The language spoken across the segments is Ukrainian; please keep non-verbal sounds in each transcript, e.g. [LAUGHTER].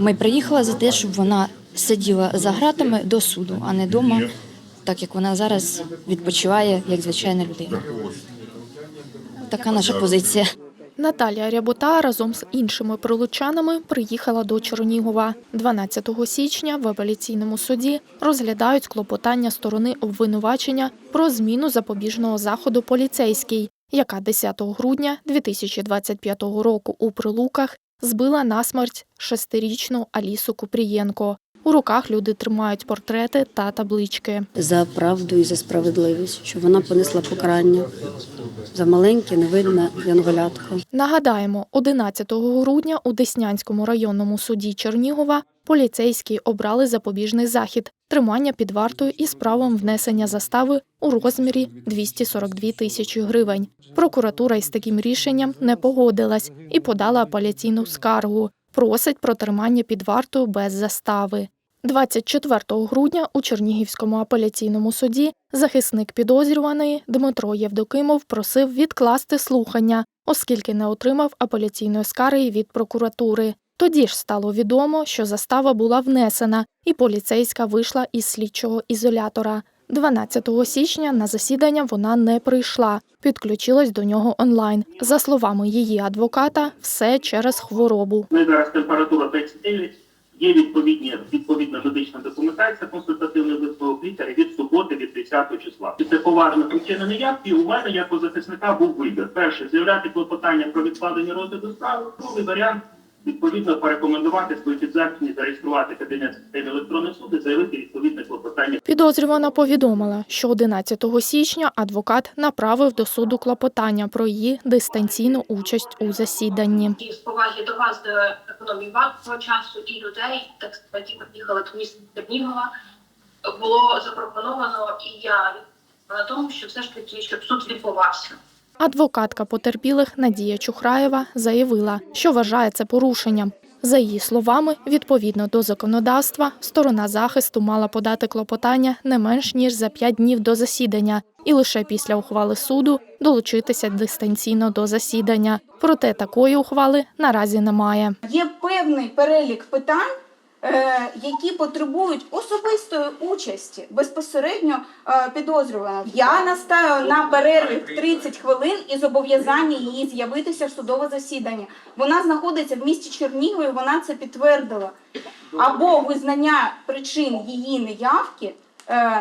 Ми приїхали за те, щоб вона сиділа за гратами до суду, а не вдома, так як вона зараз відпочиває як звичайна людина. Така наша позиція. Наталія Рябута разом з іншими прилучанами приїхала до Чернігова. 12 січня в апеляційному суді розглядають клопотання сторони обвинувачення про зміну запобіжного заходу поліцейський, яка 10 грудня 2025 року у Прилуках збила насмерть шестирічну Алісу Купрієнко. У руках люди тримають портрети та таблички. за правду і за справедливість, щоб вона понесла покарання за маленьке, невинне янголятко. Нагадаємо, 11 грудня у Деснянському районному суді Чернігова поліцейські обрали запобіжний захід тримання під вартою із правом внесення застави у розмірі 242 тисячі гривень. Прокуратура із таким рішенням не погодилась і подала апеляційну скаргу. Просить про тримання під вартою без застави. 24 грудня у Чернігівському апеляційному суді захисник підозрюваної Дмитро Євдокимов просив відкласти слухання, оскільки не отримав апеляційної скарги від прокуратури. Тоді ж стало відомо, що застава була внесена, і поліцейська вийшла із слідчого ізолятора. 12 січня на засідання вона не прийшла, підключилась до нього онлайн. За словами її адвоката, все через хворобу. І зараз температура 39, є відповідні, відповідна медична документація, консультативний висновок лікаря від суботи, від 10 числа. І це поважна причина неявки. У мене, як у захисника, був вибір. Перше, заявляти клопотання про відкладення розгляду справи. Другий варіант, відповідно, порекомендувати свої підзахисні, зареєструвати кабінет системи електронних суду, і заявити відповідне клопотання Підозрювана повідомила, що 11 січня адвокат направив до суду клопотання про її дистанційну участь у засіданні. І з поваги до вас, до економії вашого часу і людей, так сказати, які приїхали до міста Чернігова, було запропоновано, і я на тому, що все ж таки, щоб суд відбувався. Адвокатка потерпілих Надія Чухраєва заявила, що вважає це порушенням. За її словами, відповідно до законодавства, сторона захисту мала подати клопотання не менш ніж за 5 днів до засідання, і лише після ухвали суду долучитися дистанційно до засідання. Проте такої ухвали наразі немає. Є певний перелік питань, е, які потребують особистої участі безпосередньо е, підозрюваного. Я настаю на перерві в 30 хвилин і зобов'язання її з'явитися в судове засідання. Вона знаходиться в місті Чернігові, вона це підтвердила. Або визнання причин її неявки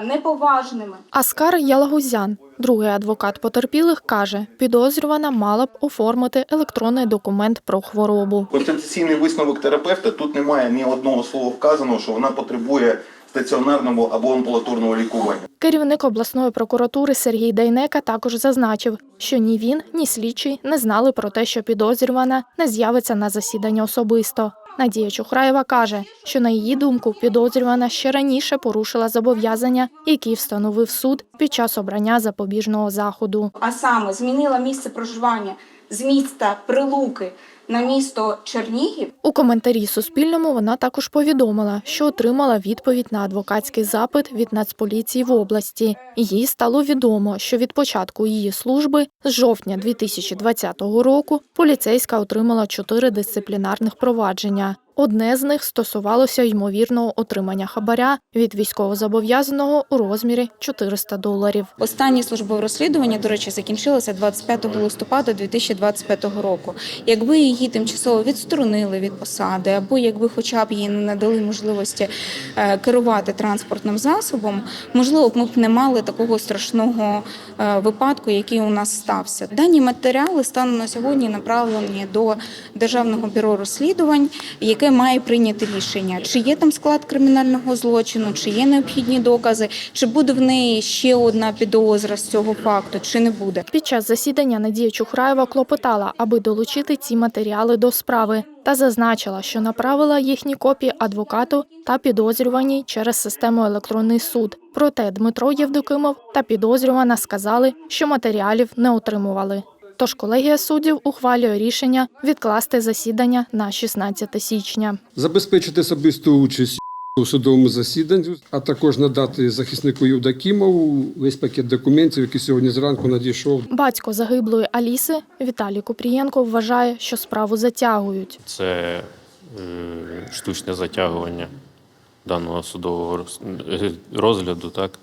неповажними. Аскар Ялагузян, другий адвокат потерпілих, каже, підозрювана мала б оформити електронний документ про хворобу. Конституційний висновок терапевта тут немає ні одного слова вказаного, що вона потребує стаціонарного або амбулаторного лікування. Керівник обласної прокуратури Сергій Дейнека також зазначив, що ні він, ні слідчий не знали про те, що підозрювана не з'явиться на засідання особисто. Надія Чухраєва каже, що на її думку підозрювана ще раніше порушила зобов'язання, які встановив суд під час обрання запобіжного заходу. а саме змінила місце проживання з міста Прилуки на місто Чернігів. У коментарі Суспільному вона також повідомила, що отримала відповідь на адвокатський запит від Нацполіції в області. Їй стало відомо, що від початку її служби з жовтня 2020 року поліцейська отримала чотири дисциплінарних провадження. Одне з них стосувалося ймовірного отримання хабаря від військовозобов'язаного у розмірі 400 доларів. Останнє службове розслідування, до речі, закінчилося 25 листопада 2025 року. Якби її тимчасово відсторонили від посади, або якби хоча б їй не надали можливості е, керувати транспортним засобом, можливо, б ми б не мали такого страшного е, випадку, який у нас стався. Дані матеріали станом на сьогодні направлені до Державного бюро розслідувань, яке має прийняти рішення, чи є там склад кримінального злочину, чи є необхідні докази, чи буде в неї ще одна підозра з цього факту, чи не буде. Під час засідання Надія Чухраєва клопотала, аби долучити ці матеріали до справи, та зазначила, що направила їхні копії адвокату та підозрюваній через систему електронний суд. Проте Дмитро Євдокимов та підозрювана сказали, що матеріалів не отримували. Тож колегія суддів ухвалює рішення відкласти засідання на 16 січня. забезпечити особисту участь у судовому засіданні, а також надати захиснику Євдокімову весь пакет документів, який сьогодні зранку надійшов Батько загиблої Аліси Віталій Купрієнко вважає, що справу затягують. Це е, штучне затягування даного судового е, розгляду, так.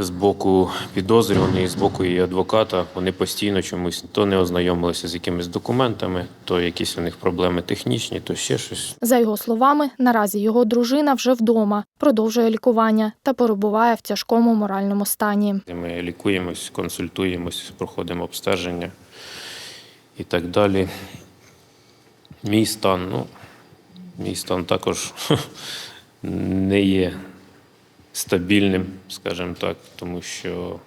З боку підозрюваної, з боку її адвоката, вони постійно чомусь то не ознайомилися з якимись документами, то якісь у них проблеми технічні, то ще щось. За його словами, наразі його дружина вже вдома, продовжує лікування та перебуває в тяжкому моральному стані. Ми лікуємось, консультуємось, проходимо обстеження і так далі. Мій стан, ну, мій стан також [LAUGHS] не є стабільним, скажімо так, тому що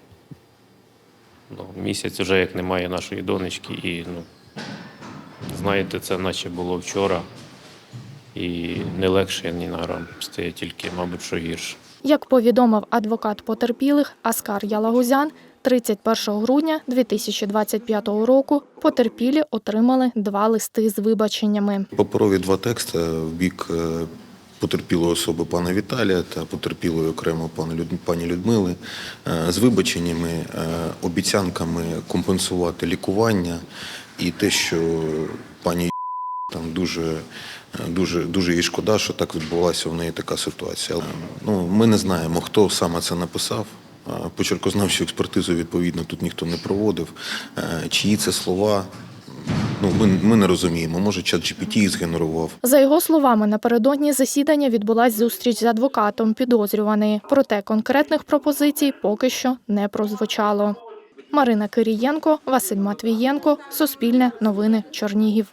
ну, місяць вже як немає нашої донечки, і ну, знаєте, це наче було вчора. І не легше ні на грам, стає тільки, мабуть, що гірше. Як повідомив адвокат потерпілих Аскар Ялагузян, 31 грудня 2025 року потерпілі отримали два листи з вибаченнями. Паперові два тексти в бік е, потерпілої особи пана Віталія та потерпілої окремо пані Людмили е, з вибаченнями, е, обіцянками компенсувати лікування і те, що пані там дуже, е, дуже, дуже їй шкода, що так відбулася в неї така ситуація. Ну, ми не знаємо, хто саме це написав. Почеркознавчу експертизу відповідно тут ніхто не проводив. Чиї це слова? Ну, ми, ми не розуміємо. Може, чат GPT згенерував. За його словами, напередодні засідання відбулась зустріч з адвокатом підозрюваної. Проте конкретних пропозицій поки що не прозвучало. Марина Кирієнко, Василь Матвієнко, Суспільне новини Чернігів.